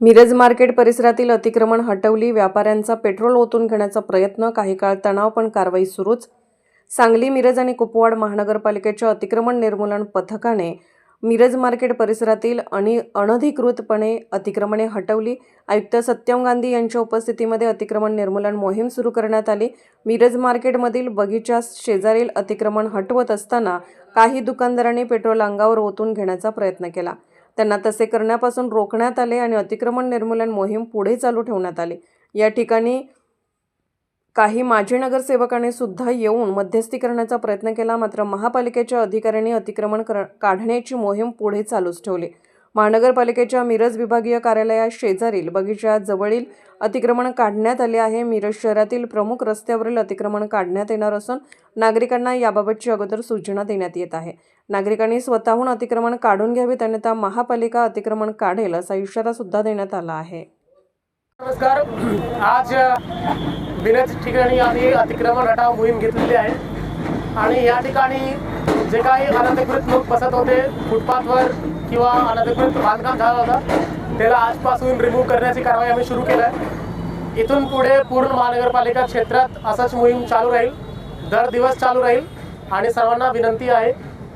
Miraj market परिसरातील अतिक्रमण हटवली. व्यापाऱ्यांचा पेट्रोल ओतून घेण्याचा प्रयत्न. काही काळ तणाव पण कारवाई सुरूच. सांगली मिरज आणि कुपवाड महानगरपालिकेच्या अतिक्रमण निर्मूलन पथकाने मिरज मार्केट परिसरातील आणि अनधिकृतपणे अतिक्रमणे हटवली. आयुक्त सत्यम गांधी यांच्या उपस्थितीमध्ये अतिक्रमण निर्मूलन मोहीम सुरू करण्यात आली. मिरज मार्केटमधील बगीचा शेजारील अतिक्रमण हटवत असताना काही दुकानदारांनी पेट्रोल अंगावर ओतून घेण्याचा प्रयत्न केला. त्यांना तसे करण्यापासून रोखण्यात आले आणि अतिक्रमण निर्मूलन मोहीम पुढे चालू ठेवण्यात आली. या ठिकाणी काही माजी नगरसेवकांनी सुद्धा येऊन मध्यस्थी करण्याचा प्रयत्न केला. मात्र महापालिकेच्या अधिकाऱ्यांनी अतिक्रमण कर काढण्याची मोहीम पुढे चालूच ठेवली. महानगरपालिकेच्या मिरज विभागीय कार्यालया शेजारील बगीचा जवळील अतिक्रमण काढण्यात आले आहे. मिरज शहरातील प्रमुख रस्त्यावरील अतिक्रमण काढण्यात येणार असून नागरिकांना याबाबतची अगोदर सूचना देण्यात येत आहे. नागरिकांनी स्वतःहून अतिक्रमण काढून घ्यावीत अन्यथा महापालिका अतिक्रमण काढेल असा इशारा सुद्धा देण्यात आला आहे. नमस्कार. आज ठिकाणी आम्ही अतिक्रमण हटाव मोहीम घेतलेली आहे. आणि या ठिकाणी जे काही अनधिकृत लोक बसत होते फुटपाथवर किंवा अनधिकृत बांधकाम झाला होता त्याला आजपासून रिमूव्ह करण्याची कारवाई आम्ही सुरू केली आहे. इथून पुढे पूर्ण महानगरपालिका क्षेत्रात असंच मोहीम चालू राहील दर दिवस चालू राहील आणि सर्वांना विनंती आहे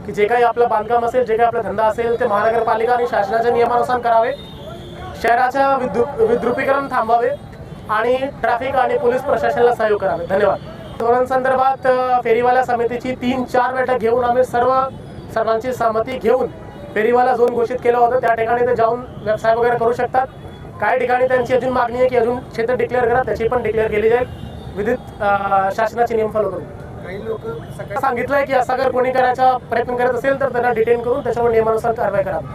की जे काही आपलं बांधकाम असेल जे काही आपला धंदा असेल ते महानगरपालिका आणि शासनाच्या नियमानुसार करावे. शहराच्या विद्रु विद्रुपीकरण थांबावे आणि ट्रॅफिक आणि पोलीस प्रशासनाला सहयोग करावे. धन्यवाद. धोरणांसंदर्भात फेरीवाला समितीची तीन चार बैठक घेऊन आम्ही सर्व सर्वांची सहमती घेऊन फेरीवाला झोन घोषित केलं होतं. त्या ठिकाणी ते जाऊन व्यवसाय वगैरे करू शकतात. काही ठिकाणी त्यांची अजून मागणी आहे की अजून क्षेत्र डिक्लेअर करा त्याची पण डिक्लेअर केली जाईल. विधित शासनाचे नियम फॉलो करून काही लोक सांगितलंय की असा जर कोणी करायचा प्रयत्न करत असेल तर त्यांना डिटेन करून त्याच्यावर नियमानुसार कारवाई करावी